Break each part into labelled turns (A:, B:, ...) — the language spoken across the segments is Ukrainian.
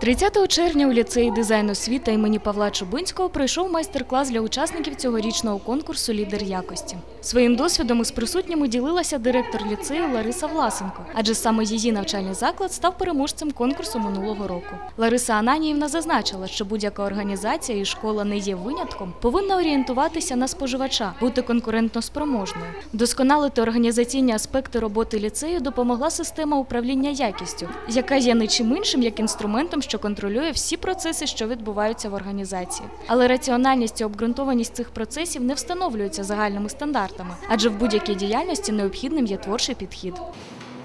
A: 30 червня у ліцеї дизайну освіта імені Павла Чубинського пройшов майстер-клас для учасників цьогорічного конкурсу Лідер якості. Своїм досвідом із присутніми ділилася директор ліцею Лариса Власенко, адже саме її навчальний заклад став переможцем конкурсу минулого року. Лариса Ананіївна зазначила, що будь-яка організація і школа не є винятком, повинна орієнтуватися на споживача, бути конкурентно спроможною. Вдосконалити організаційні аспекти роботи ліцею допомогла система управління якістю, яка є не чим іншим як інструментом, що контролює всі процеси, що відбуваються в організації. Але раціональність і обґрунтованість цих процесів не встановлюються загальними стандартами, адже в будь-якій діяльності необхідним є творчий підхід.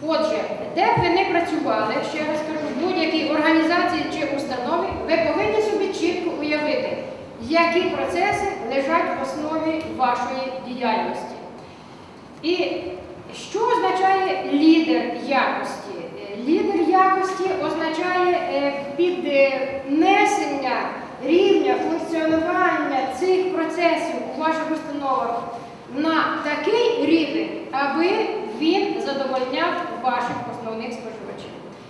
B: Отже, де б ви не працювали, ще раз кажу, в будь-якій організації чи установі, ви повинні собі чітко уявити, які процеси лежать в основі вашої діяльності. І що означає лідер якості? Лідер якості означає піднесення рівня функціонування цих процесів у ваших установах на такий рівень, аби він задовольняв ваших споживачів.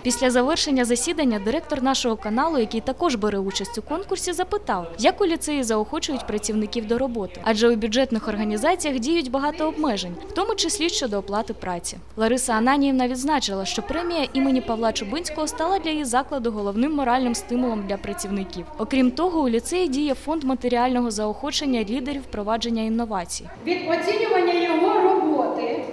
A: Після завершення засідання директор нашого каналу, який також бере участь у конкурсі, запитав, як у ліцеї заохочують працівників до роботи, адже у бюджетних організаціях діють багато обмежень, в тому числі щодо оплати праці. Лариса Ананіївна відзначила, що премія імені Павла Чубинського стала для її закладу головним моральним стимулом для працівників. Окрім того, у ліцеї діє фонд матеріального заохочення лідерів впровадження інновацій.
B: Від оцінювання його роботи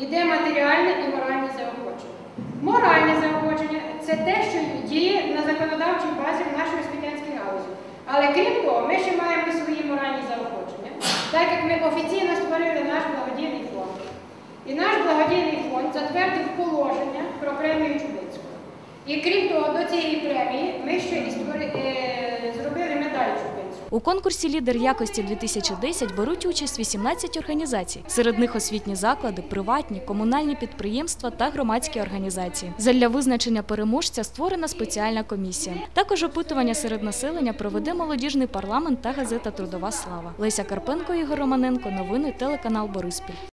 B: йде матеріальне і моральне заохочення. Моральне заохочення це те, що діє на законодавчій базі в нашій освітянській галузі. Але крім того, ми ще маємо свої моральні заохочення, так як ми офіційно створили наш благодійний фонд. І наш благодійний фонд затвердив положення про премію Чубинського. І крім того, до цієї премії ми ще і створи-
A: У конкурсі Лідер якості 2010 беруть участь 18 організацій. Серед них освітні заклади, приватні, комунальні підприємства та громадські організації. Задля визначення переможця створена спеціальна комісія. Також опитування серед населення проведе молодіжний парламент та газета Трудова слава. Леся Карпенко, Ігор Романенко. Новини телеканал Бориспіль.